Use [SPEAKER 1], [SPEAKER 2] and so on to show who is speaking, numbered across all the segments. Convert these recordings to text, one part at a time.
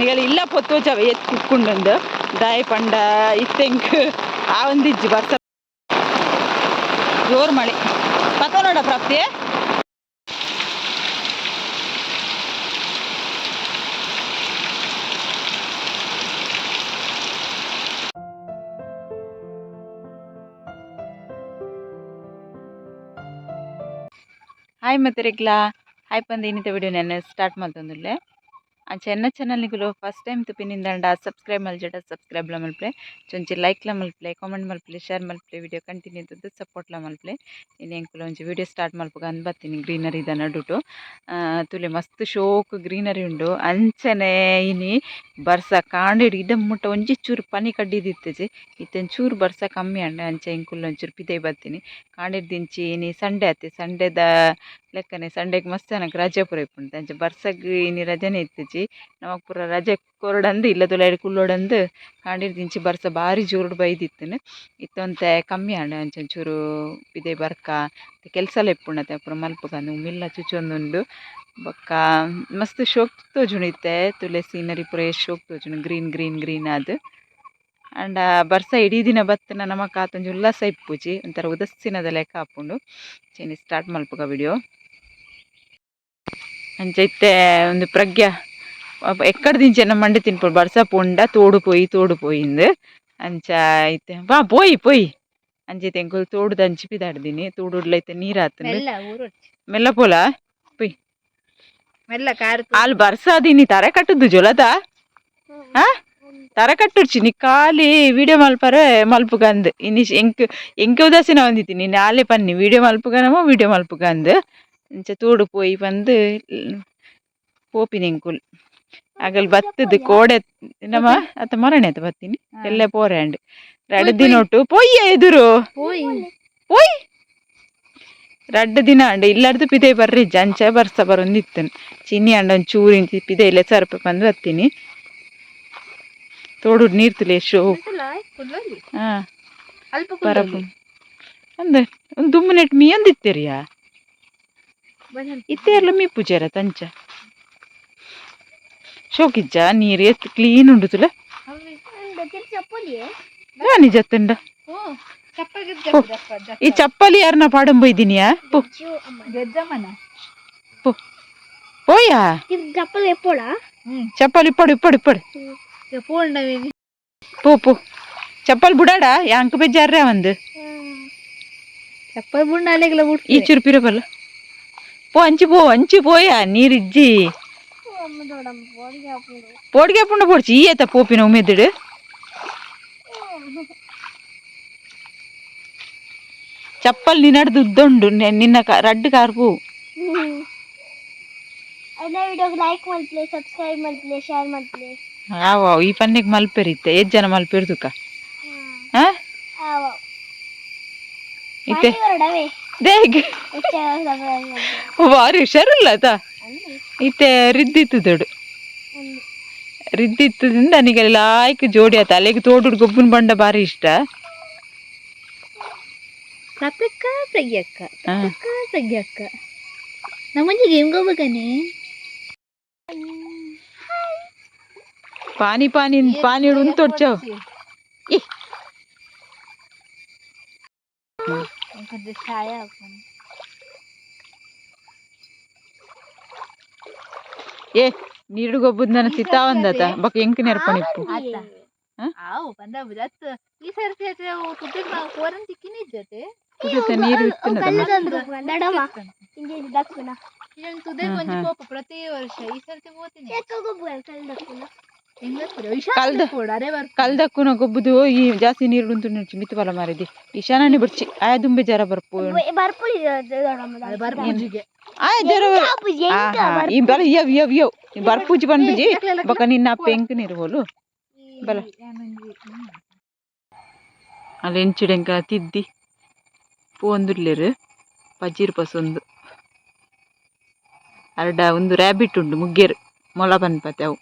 [SPEAKER 1] ನಿಗಲು ಇಲ್ಲ ಪೊತ್ತೋಜವ ಎತ್ ಕುಕ್ಕೊಂಡೊಂದು ದಾಯಿ ಪಂಡ ಇತ್ತೆಂಕ್ ಆ ಒಂದಿಜ್ಜಿ ಬರ್ತ ಜೋರು ಮಳೆ. ಪತ್ತ ನೋಡ ಪ್ರಾಪ್ತಿ. ಹಾಯ್ ಮತ್ತೆ ರೆಗ್ಲಾ ಹಾಯ್ ಪಂದ, ಇನ್ನಿತ ವಿಡಿಯೋ ನಾನು ಸ್ಟಾರ್ಟ್ ಮಾಡ್ತಂದುಲ್ಲೆ ಅಂಚ ಎನ್ನ ಚಾನಲ್ ನಿಗುಲು ಫಸ್ಟ್ ಟೈಮ್ ತುಪಿನಿಂದ ಸಬ್ಸ್ಕ್ರೈಬ್ ಮಲ್ಜಡ ಸಬ್ಸ್ಕ್ರೈಬ್ ಲ ಮಲ್ಪೆ ಚೊಂಚಿ ಲೈಕ್ ಲ ಮಲ್ಪಲೆ ಕಾಮೆಂಟ್ ಮಲ್ಪಲೆ ಶೇರ್ ಮಲ್ಪಲೆ ವಿಡಿಯೋ ಕಂಟಿನ್ಯೂ ಇದ್ದದ್ದು ಸಪೋರ್ಟ್ ಲ ಮಲ್ಪಲೆ ಇನ್ನು ಎಂಕುಲು ಒಂಚಿ ವಿಡಿಯೋ ಸ್ಟಾರ್ಟ್ ಮಲ್ಪಗ ಅಂದ್ ಬರ್ತೀನಿ ಗ್ರೀನರಿ ಇದ ನಡುಟು ಆ, ತುಲೆ ಮಸ್ತ್ ಶೋಕ್ ಗ್ರೀನರಿ ಉಂಡು ಅಂಚನೆ ಇನಿ ಬರ್ಸ ಕಾಂಡಿಡ್ ಇಡ ಮುಟ್ಟ ಒಂಜಿ ಚೂರು ಪನಿ ಕಡ್ಡಿದಿತ್ತಜಿ ಇತ್ತನ್ ಚೂರು ಬರ್ಸ ಕಮ್ಮಿ ಅಂಡ ಅಂಚ ಇಂಕುಲ್ ಒಂಚೂರು ಪಿದೆ ಬರ್ತೀನಿ ಕಾಂಡಿಡ್ ದಿಂಚಿ ಸಂಡೆ ಆತಿ ಸಂಡೆದ ಲೆಕ್ಕನೆ ಸಂಡೆಗ್ ಮಸ್ತ್ ಜನಕ್ಕೆ ರಜೆ ಪೂರ ಇಪ್ಪುಂಡು ಅಂಚ ಬರ್ಸಗ್ ಇನಿ ರಜೆನೆ ಇತ್ತಿಜಿ ನಮಕ್ ಪೂರ ರಜೆ ಕೊರಡಂದು ಇಲ್ಲದೊಲ ಕುಲ್ಲೋಡಂದು ಕಾಂಡಿಡ್ ದಿಂಚಿ ಬರ್ಸ ಬಾರಿ ಜೋರುಡು ಬೈದಿತ್ತನೆ. ಇತ್ತೊಂತೆ ಕಮ್ಮಿ ಆಂಡ ಅಂಚಂಚೂರು ಪಿದೆ ಬರ್ಕ. ಕೆಲಸ ಇಪ್ಪುಂಡತೆ ಪೂರ ಮಲ್ಪಗಂದು ಮಿಲ್ಲ ಚುಚೊಂದುಂಡು. ಬೊಕ್ಕ ಮಸ್ತ್ ಶೋಕ್ ತೋಜುಂಡು ತುಲೆ ಸೀನರಿ ಪೂರ ಶೋಕ್ ತೋಜುಂಡು ಗ್ರೀನ್ ಗ್ರೀನ್ ಗ್ರೀನ್ ಆದ್. ಆಂಡ ಬರ್ಸ ಇಡೀ ದಿನ ಬತ್ತನ ನಮಕ್ ಆತೊಂಜಿ ಉಲ್ಲಾಸ ಇಪ್ಪುಜಿ ಒಂಥರ ಉದಸ್ಸಿನದ ಲೆಕ್ಕ ಆಪುಂಡು ಚೇನಿ ಸ್ಟಾರ್ಟ್ ಮಲ್ಪಗ ವಿಡಿಯೋ ಅಂಚ ಇತ್ತೆ ಒಂದು ಪ್ರಜ್ಞ ಅಪ್ಪ ಎಕ್ಕಡ ದಿಂಚೆನ ಮಂಡೆ ತಿನ್ಪೊಡು ಬರ್ಸ ಪೋಂಡ ತೋಡು ಪೋಯಿ ತೋಡು ಪೋಯಿಂದು ಅಂಚ ಇತ್ತೆ ಬಾ ಪೋಯಿ ಪೋಯಿ. ಅಂಚೈತೆ ತೆಂಕುಲು ತೋಡು ದಂಚಿ ಬಿದಾಡ್ದಿನಿ ತೋಡು ಉಡ್ಲೈತೆ ನೀರ್ ಆತಂದು.
[SPEAKER 2] ಮೆಲ್ಲ
[SPEAKER 1] ಪೋಲ?
[SPEAKER 2] ಮೆಲ್ಲ ಕಾರು
[SPEAKER 1] ಅಲ್ಲಿ ಬರ್ಸಾದಿನಿ ತರ ಕಟ್ಟುದು ಜೊಲದ? ಹಾ? ತರ ಕಟ್ಟುಡ್ಚಿ. ನಿ ಖಾಲಿ ವಿಡಿಯೋ ಮಲ್ಪರೆ ಮಲ್ಪುಗಂದ್. ಇನ್ನಿ ಎಂಕ್ ಎಂಕೆ ಉದಾಸೀನ ಒಂದಿತ್ತೀನಿ ನಾಳೆ ಪನ್ನಿ ವಿಡಿಯೋ ಮಲ್ಪುಗನಮೋ ವಿಡಿಯೋ ಮಲ್ಪುಗಂದ್. ಇಂಚ ತೂಡು ಪೋಯಿ ಬಂದು ಪೋಪಿನ ಎಂಕುಲ್. ಆಗಲ್ ಬತ್ತದ ಕೋಡೆ ನಮ್ಮ ಅತ್ತ ಮರಣೆ ಅತ್ತ ಬತ್ತೀನಿ. ಎಲ್ಲೆ ಪೋರ್ಯಾಂಡ್ ರಡ್ಡ್ ದಿನ ಒಟ್ಟು ಪೊಯ್ಯ ಎದುರು. ಪೋಯಿ. ರಡ್ಡ್ ದಿನ ಅಂಡ ಇಲ್ಲಾರ್ದು ಪಿದೆ ಬರ್ರಿ. ಜಂಚ ಬರ್ಸ ಬರೊಂದಿತ್ತನ್. ಚಿನ್ನಿ ಅಂಡ ಒಂಚೂರಿಂಚಿ ಚೂರು ಇಂಚಿ ಪಿದೆ ಇಲ್ಲ ಸರ್ಪ ಬಂದು ಬತ್ತೀನಿ. ತೋಡು ನೀರ್ ತುಲೆ ಶೋ
[SPEAKER 2] ಕುಡ್ಲಲ್ಲಿ
[SPEAKER 1] ಹಾ
[SPEAKER 2] ಅಲ್ಪ
[SPEAKER 1] ಬರಪು ಅಂದ ಒಂದು ದುಮ್ಮು ನೆಟ್ ಮೀ ಅಂದಿತ್ತೆರಿಯಾ ಇತ್ತೇರ್ಲ ಮೀ ಪೂಜಾರ ತಂಚ ಶೋಕಿಜ್ಜ ನೀರ್ ಎತ್ ಕ್ಲೀನ್ ಉಂಡು ತುಲ ರಾಣಿ ಜತ್ತಂಡ ಈ ಚಪ್ಪಲಿ ಯಾರನ್ನ ಪಾಡಂ ಬೈದಿನಿಯಾ ಪೋ
[SPEAKER 2] ಗಜ್ಜಮ್ಮನ
[SPEAKER 1] పోయా
[SPEAKER 3] చెప్పలు ఎప్పుడా
[SPEAKER 1] చెప్పాలి ఇప్పుడు ఇప్పుడు ఇప్పుడు
[SPEAKER 2] ಪೂರ್ಣವೇನಿ
[SPEAKER 1] పో పో చెప్పాలి బుడాడా యాంక బెజ్జారా వందు
[SPEAKER 2] ಚಪ್ಪಲ್ ಬುಂಡ ಅಲೆಗೆಲ್ಲ
[SPEAKER 1] ఈ
[SPEAKER 2] ಬಿಡ್ತೀವಿ
[SPEAKER 1] చురిపిర పల్ల పో అంచి పో అంచి పోయా నీరిజ్జి పోడిగా పుండ పొడిచి ఈ అయితే పోపిన ఉమెదుడు చెప్పాలి నిన్నడు దుద్దొండు నిన్న క- రడ్డు కార్పు
[SPEAKER 3] ಅದೇ ವಿಡಿಯೋಗೆ ಲೈಕ್ ಮಾಡ್ಲಿ ಸಬ್ಸ್ಕ್ರೈಬ್ ಮಾಡ್ಲಿ ಶೇರ್ ಮಾಡ್ಲಿ
[SPEAKER 1] ಆವ ಈ ಪನ್ನೆಗ್ ಮಲ್ಪೆರಿತ್ತೆ. ಎಷ್ಟ್ ಜನ ಮಲ್ಪೆರ್ದುಕ ಹಾ? ಇತ್ತೆ. ದೇಗ್. ಭಾರಿ ಹುಷಾರಿಲ್ಲ ಆತ ಇತ್ತೆ ರಿದ್ದಿತ್ತು ದೊಡ್ಡು. ರಿದ್ದಿತ್ತದಿಂದ ನನಗೆ ಲಾಯ್ಕ್ ಜೋಡಿ ಆತ ಅಲ್ಲಿಗೆ ತೋಡು ಗೊಬ್ಬನ ಬಂಡ ಭಾರಿ ಇಷ್ಟ?
[SPEAKER 2] ಪ್ರಗ್ಯಕ್ಕ ಪ್ರಗ್ಯಕ್ಕ
[SPEAKER 1] ಹಾ.
[SPEAKER 2] ಪ್ರಪ್ಯಕ್ಕ ಪ್ರಜ್ಞಕ್ಕ
[SPEAKER 1] પાણી પાણી પાણી ઊંતો
[SPEAKER 2] જ જાવ
[SPEAKER 1] ಏ. ನೀರು ಗೊಬ್ಬದ ನನ್ನ ಸಿತಾವಂದತ ಬಕ್ ಎಂಕ್ ನೆರ್ಪಣಿಪ್ಪು
[SPEAKER 2] ಆವು ಬಂದ ಬದತ್ ಈ ಸರ್ತಿ ಆದ್ರೆ ತುಟ್ಟಿಗೆ ನಾವು ಕೋರನ್ ತಿಕ್ಕಿನ
[SPEAKER 1] ನೀರು
[SPEAKER 2] ಇತ್ತು ಪ್ರತಿ ವರ್ಷ ಈ ಸರ್ತಿ ಹೋಗ್ತೀನಿ.
[SPEAKER 3] ಎತ್ತೋಗೊಬ್ಬ ಕಲ್ ದಕ್ಕುನ
[SPEAKER 2] ಹೆಂಗ
[SPEAKER 1] ಕಲ್ದ-
[SPEAKER 2] ಕೂಡ ಅರೆ ಬರ್
[SPEAKER 1] ಕಲ್ದಕ್ಕುನ ಗೊಬ್ಬದು ಈ ಜಾಸ್ತಿ ನೀರು ಉಂಟು ನುಚ್ಚಿ ಮಿತ್ತು ಬಲ ಮಾರಿದಿ ಇಶಾನಾನಿ ಬಿಡ್ಚಿ ಆಯ ದುಂಬೆ ಜರ ಬರ್ಪು
[SPEAKER 3] ಬರ್ಪುಳಿ
[SPEAKER 2] ಅದು ಬರ್ ಪೂಜಿಗೆ
[SPEAKER 1] ಆಯ ಜರ ಆಹಾ ಈ ಬಲ ಯವ್ ಯವ್ ಯವ್ ಈ ಬರ್ಪೂಜಿ ಬಂದ್ಬಿಜಿ ಬಕ ನಿನ್ನ ಪೆಂಕ್ ನೀರು ಹೋಲು ಬಲ ಅಲ್ಲಿ ಎಂಚಿಡೆಂಕ ತಿದ್ದಿ ಪೋಂದುರ್ಲೆರ್ ಪಜೀರ್ ಪಸೊಂದು ಅರ್ಡ ಒಂದು ರ್ಯಾಬಿಟ್ ಉಂಡು ಮುಗ್ಗೆರ್ ಮೊಲ ಪನ್ಪತೆ ಅವು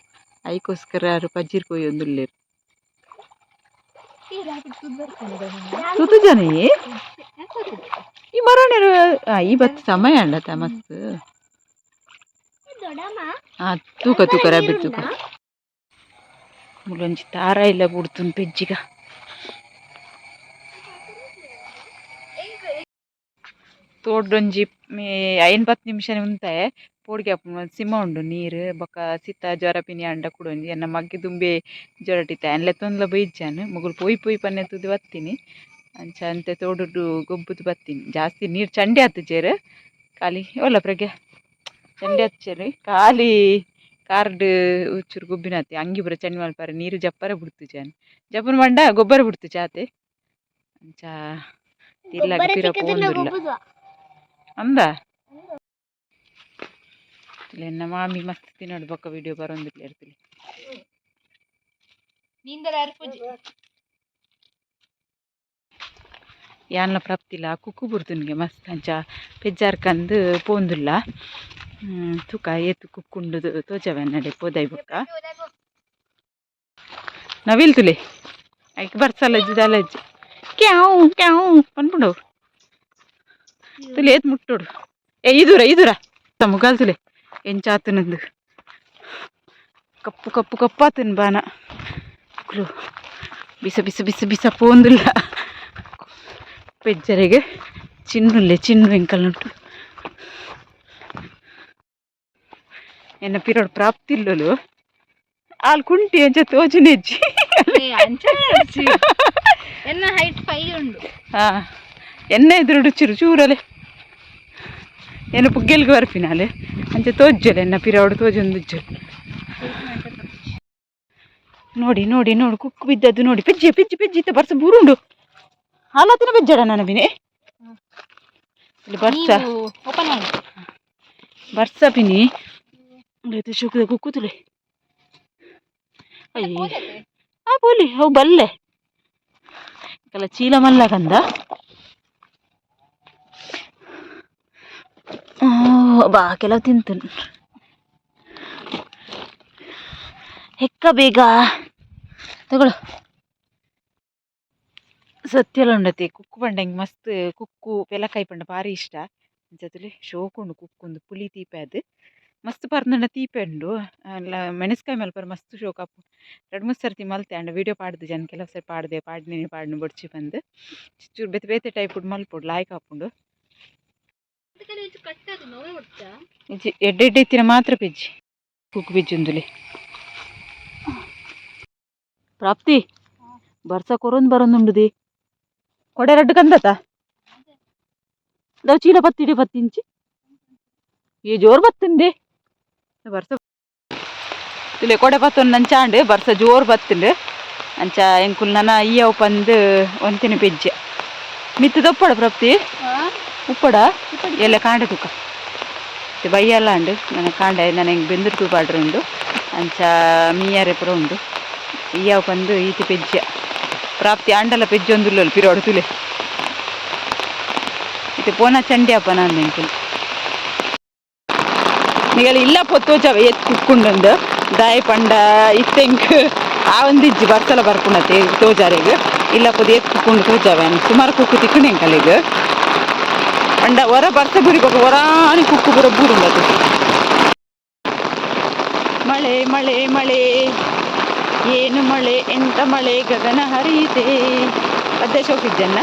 [SPEAKER 1] ಐಕೋಸ್ಕರ ಅರು ಪಜೀರ್ ಕೊಯ್ಯೊಂದುಲ್ಲೆರ್ ತುತು ಜನ ಈ ಮರಣೆರು ಈ ಬತ್ ಸಮಯ ಅಂಡತ ಮಸ್ತ್
[SPEAKER 3] ದೊಡಮ್ಮ
[SPEAKER 1] ಆ ತೂಕ ತೂಕ ರ್ಯಾಬಿಟ್ ತೂಕ ಮೂಲೊಂಜಿ ತಾರ ಇಲ್ಲ ಬುಡ್ತುನ್ ಪೆಜ್ಜಿಗ ತೋಡ್ಡೊಂಜಿ ಐನ್ ಪತ್ತು ನಿಮಿಷ ಉಂತೆ ಪೋಡ್ಗೆ ಸಿಮ ಉಂಡು ನೀರು ಬೊಕ ಸಿತ್ತ ಜ್ವರ ಪಿನಿ ಅಂಡ ಕುಡೊಂಜಿ ಎನ್ನ ಮಗ್ಗೆ ದುಂಬೆ ಜ್ವರ ಟಿತ್ತ ಎನ್ಲೆ ತೊಂದ್ಲ ಬೈಜ್ಜಾನು. ಮುಗುಲು ಪೋಯಿ ಪೋಯಿ ಪನ್ನೆ ತುದು ಬತ್ತೀನಿ. ಅಂಚ ಅಂತೆ ತೋಡುಡು ಗೊಬ್ಬುದು ಬತ್ತಿನಿ. ಜಾಸ್ತಿ ನೀರು ಚಂಡಿ ಹತ್ತುಜೇರು ಖಾಲಿ. ಒಲ್ಲ ಪ್ರಗೆ ಚಂಡಿ ಹಚ್ಚೇರು ಖಾಲಿ. ಕಾರ್ಡ್ ಉಚ್ಚುರು ಗುಬ್ಬಿನತ್ತೆ ಅಂಗಿ ಬರ ಚಂಡಿ ಮಲ್ಪಾರ ನೀರು ಜಪ್ಪರ ಬಿಡ್ತು ಜಾನ್. ಜಪ್ಪನ ಮಂಡ ಗೊಬ್ಬರ ಬಿಡ್ತು ಚಾತೆ ಅಂಚ ತಿರ್ಲಾಗ
[SPEAKER 3] ಅಂದ
[SPEAKER 1] ಪಿರ ಪೋಂದುಲ್ಲ
[SPEAKER 3] ಗೊಬ್ಬುದು.
[SPEAKER 1] ಅಂದ ಎನ್ನ ಮಾಮಿ ಮಸ್ತ್ ತಿನ್ನೋಡು ಬೊಕ್ಕ ವಿಡಿಯೋ ಬರೋಂದಿಲ್ಲ
[SPEAKER 2] ಇರ್ತಿಲ್ಲ.
[SPEAKER 1] ಯಾನ್ಲ ಪ್ರಾಪ್ತಿಲ್ಲ. ಕುಕ್ಕು ಬುಡ್ತುನ್ಗೆ ಮಸ್ತ್ ಅಂಚ ಪೆಜ್ಜಾರ್ಕಂದು ಪೋಂದುಲ್ಲ. ತುಕ ಏತು ಕುಕ್ಕುಂಡು ತೋಜವನ್ನಡೆ ಪೋದೈ ಬೊಕ್ಕ. ನವಿಲ್ ತುಲೆ. ಐಕ್ ಬರ್ಸಲ್ಲ ಇಜ್ಜಿದಲ್ಲ ಅಜ್ಜಿ ಕ್ಯಾವು ಕ್ಯಾವು ಪನ್ಪುಂಡು ತುಲೆ ಏತ್ ಮುಟ್ಟೋಡು. ಏ ಇದೂರ ಇದೂರ ಮುಗಾಲ್ ತುಲೆ. ಎಂಚಾತು ನಂದು ಕಪ್ಪು ಕಪ್ಪು ಕಪ್ಪಾತನ ಬಾನ ಕುಲು ಬಿಸ ಬಿಸ ಬಿಸ ಬಿಸ ಪೋಂದುಲ್ಲ. ಪೆಜ್ಜರಿಗೆ ಚಿನ್ನುಲ್ಲೆ ಚಿನ್ನು ಎಂಕಲ್ ಉಂಟು ಎನ್ನ ಪಿರೋಡು ಪ್ರಾಪ್ತಿಲ್ಲಲು. ಆಲ್ ಕುಂಟಿ ಅಂಚ ತೋಜುನೆ
[SPEAKER 2] ಅಜ್ಜಿ ಎನ್ನ ಹೈಟ್ ಪೈ ಉಂಡು
[SPEAKER 1] ಹಾ. ಎನ್ನ ಎದುರುಡು ಚಿರು ಚೂರಲೆ. ಎನ್ನ ಪುಗ್ಗೆಲ್ಗೆ ಬರ್ಪಿನಾಲೆ ಅಂಚೆ ತೋಜ್ಜಲೆ ಎನ್ನ ಪಿರೋಡು ತೋಜೊಂದು ನೋಡಿ ನೋಡಿ ನೋಡು ಕುಕ್ಕು ಬಿದ್ದದ್ದು ನೋಡಿ. ಪೆಜ್ಜಿ ಪೆಜ್ಜಿ ಪೆಜ್ಜಿ ಇತ್ತ ಬರ್ಸ ಬೂರುಂಡು ಹಾಲತ್ತಿನ ಬೆಜ್ಜಡ ನನ್ನ ಬಿನೆ. ಇಲ್ಲಿ ಬರ್ಸ. ಬರ್ಸ ಪಿನಿ ಶುಕ್ರ ಶುಕ್ದ ಕುಕ್ಕುತುಲೆ ಅಯ್ಯ. ಆ ಬೋಲಿ ಅವು ಬಲ್ಲೆ. ಕಲ ಚೀಲ ಮಲ್ಲ ಕಂದ ಆ, ಬಾ ಕೆಲವು ತಿಂತು ಹೆಕ್ಕ ಬೇಗ? ತಗೊಳ್ಳು ಸತ್ಯಲ ಉಂಡತೆ ಕುಕ್ಕು ಪಂಡ ಹಿಂಗೆ ಮಸ್ತ್, ಕುಕ್ಕು, ಪೆಲಕಾಯಿ ಪಂಡ ಭಾರಿ ಇಷ್ಟ. ಜೊತೆಲಿ ಶೋಕುಂಡು ಕುಕ್ಕುಂದು ಪುಳಿ ತೀಪೆ ಅದು. ಮಸ್ತ್ ಪರ್ನಂಡ ತೀಪೆ ಉಂಡು. ಅಲ್ಲ, ಮೆಣಸ್ಕಾಯಿ ಮಲ್ಪರ ಮಸ್ತ್ ಶೋಕ. ಎರಡು ಮೂರು ಸರ್ತಿ ಮಲ್ತೆ ಅಂಡ ವಿಡಿಯೋ ಪಾಡ್ದು ಜನ ಕೆಲವು ಸರಿ ಪಾಡ್ದೆ ಪಾಡ್ನೇನೆ ಪಾಡ್ನು ಬಡ್ಚಿ ಬಂದು. ಚೂರು ಬೇತೆ ಬೇತೆ ಟೈಪ್ ಮಲ್ಪುಡು ಲಾಯ್ಕ್ ಹಾಕೊಂಡು ಇಜ್ಜಿ ಎಡ್ಡೆ ಎಡ್ಡೆ ಎತ್ತಿನ ಮಾತ್ರ ಪೆಜ್ಜಿ ಕುಕ್ಕು ಬಿಜ್ಜುಂದುಲಿ ಪ್ರಾಪ್ತಿ ಬರ್ಸ ಕೊರೊಂದು ಬರೊಂದುಂಡುದಿ ಕೊಡೆ ರಡ್ಡು ಕಂದತ ದವ್ ಚೀಲ ಪತ್ತಿಡೆ ಪತ್ತಿಂಚಿ ಈ ಜೋರ್ ಬತ್ತಿಂದೆ ಬರ್ಸ ತುಲೆ ಕೊಡೆ ಪತ್ತೊಂದು ನಂಚಾಂಡು ಬರ್ಸ ಜೋರ್ ಬತ್ತಿಂಡು ಅಂಚ ಎಂಕುಲ್ ನನ ಈಯವ್ ಪಂದು ಒಂತಿನ ಪೆಜ್ಜೆ ಮಿತ್ತು ದಪ್ಪಡ ಪ್ರಾಪ್ತಿ ಉಪ್ಪಡ? ಎಲ್ಲ ಕಾಂಡೆ ತುಕ. ಇದು ಬೈಯಲ್ಲ ಉಂಡು. ನನ್ನ ಕಾಂಡೆ ನನಗೆ ಬೆಂದು ಪಾಡ್ರ ಉಂಡು. ಅಂಚ ಮೀಯಾರೆ ಪುರ ಉಂಡು. ಇಯ್ಯಾವ ಬಂದು ಈತಿ ಪೆಜ್ಜ. ಪ್ರಾಪ್ತಿ ಆಂಡಲ ಪೆಜ್ಜ ಒಂದುಲ್ಲ ಪಿರೋಡು ತುಲೆ. ಇದು ಪೋನ ಚಂಡಿ ಅಪ್ಪ ನಾನು ನೆನ್ಪಿನ ನಿಗಲ ಇಲ್ಲ ಪೊತ್ತೋಚವ ಎತ್ ಕುಕ್ಕೊಂಡೊಂದು. ದಾಯ ಪಂಡ, ಇತ್ತೆಂಕ್. ಆ ಒಂದಿಜ್ಜಿ ಬರ್ಸಲ ಬರ್ಕೊಂಡತ್ತೆ ತೋಜಾರಿಗೆ. ಇಲ್ಲ ಪೊದು ಎತ್ ಕುಕ್ಕೊಂಡು ತೋಜಾವೆ. ಸುಮಾರು ಕುಕ್ಕು ತಿಕ್ಕೊಂಡು ಕಲೆಗ್ ಅಂಡ, ವರ ಬರ್ತ ಬುರಿ ವರಾನಿ ಹೊರಾನಿ ಕುಕ್ಕು ಬುರ ಬೂರುಂಡದು ಮಳೆ ಮಳೆ ಮಳೆ, ಏನು ಮಳೆ, ಎಂತ ಮಳೆ, ಗಗನ ಹರಿಯಿದೆ ಅದೇ ಶೋಕಿದ್ದನ್ನ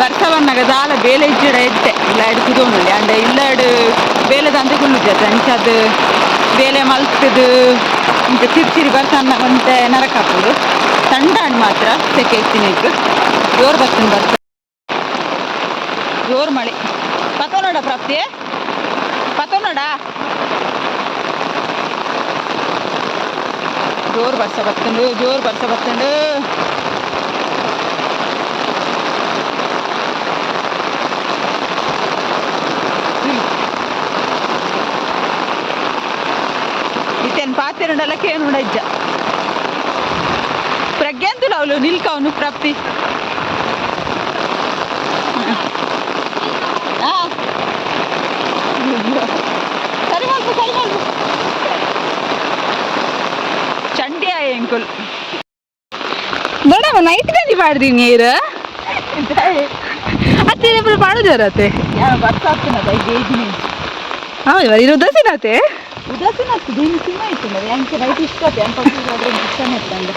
[SPEAKER 1] ಬರ್ಸವನ್ನಗ ದಾಲ ಬೇಲೆ ಇಜ್ಜಿಡ ಎತ್ತೆ ಇಲ್ಲ, ಎಡ್ ಕುದೋನುಳ್ಳಿ ಅಂಡ, ಇಲ್ಲ, ಎಡ್ ಬೇಲೆ ದಂತೆ ಕುಳ್ಳುಜದ ಅಂಚದು ಬೇಲೆ ಮಲ್ತದು. ಇಂತ ಚಿರ್ಚಿರಿ ಬರ್ಸನ್ನ ಒಂತೆ ನರಕ ಹಾಕೋದು. ತಂಡ ಮಾತ್ರ, ಸೆಕೆ ಎತ್ತಿನಿಗೆ ಜೋರು ಬರ್ತೀನಿ ಬರ್ಸ ಜೋರು ಮಳೆ. ಪತ ಪ್ರಾಪ್ತಿ. ಪತ ಜೋರು ಬರ್ಸ ಬತ್ತಂಡು ಜೋರು ಬರ್ಸ ಬತ್ತಂಡು ಇತ್ತೇನು ಪಾತೆರ ಉಂಡಲಕ್ಕೆ ಏನು ಇಜ್ಜ. ಪ್ರಜ್ಞಾಂತುಲ ಅವಳು ನಿಲ್ಕವನು ಪ್ರಾಪ್ತಿ ಆ. ಸರಿ ಮಲ್ಪು ಸರಿ ಮಲ್ಪು ಚಂಡಿ ಆಯ ಅಂಕುಲ್ ಬೇಡವ ನೈಟ್ ಗಂಜಿ ಮಾಡಿದೀವಿ ನೀರು. ಅತ್ತೆ ಪಾಡು ಮಾಡಿದಾರತ್ತೆ ಹೌದು ಇರೋ ದಸಿನತೆ ಉದಾಸೀನ ಆಗ್ತದೆ ಇನ್ನು ಸಿನಿಮಾ ಇತ್ತು ಮರಿ. ಹೆಂಗೆ ನೈಟ್ ಇಷ್ಟ ಆಯ್ತು ಇಷ್ಟನೇ ಇರ್ತಂಡ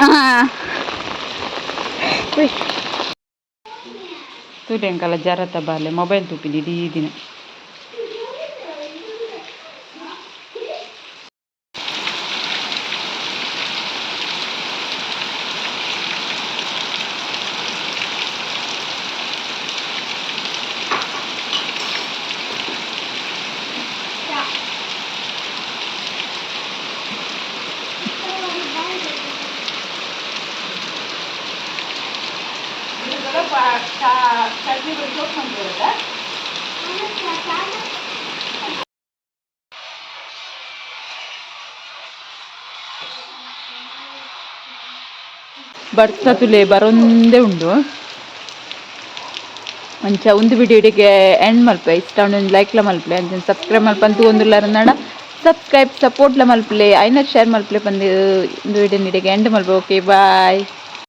[SPEAKER 1] ತೂಟಿ ಅಂಕಲ ಜಾರತ್ತ ಬಾಲೆ. ಮೊಬೈಲ್ ತೂಪಿನಿ ಇಡೀ ದಿನ. ಬರ್ತಾ ತುಲೆ, ಬರೊಂದೇ ಉಂಡು. ಅಂಚ ಒಂದು ವಿಡಿಯೋಡಿಗೆ ಎಂಡ್ ಮಲ್ಪೆ. ಇಷ್ಟ ಒಂದು ಲೈಕ್ಲ ಮಲ್ಪಲೆ ಅಂತ ಸಬ್ಸ್ಕ್ರೈಬ್ ಮಲ್ಪ. ಅಂತ ಒಂದುಲ್ಲಾರ ನಡ. ಸಬ್ಸ್ಕ್ರೈಬ್ ಸಪೋರ್ಟ್ಲ ಮಲ್ಪಲೆ ಐನ ಶೇರ್ ಮಲ್ಪಲೆ ಬಂದು ಒಂದು ವಿಡಿಯೋ ನಿಡಿಗೆ ಎಂಡ್ ಮಲ್ಪೆ. Okay bye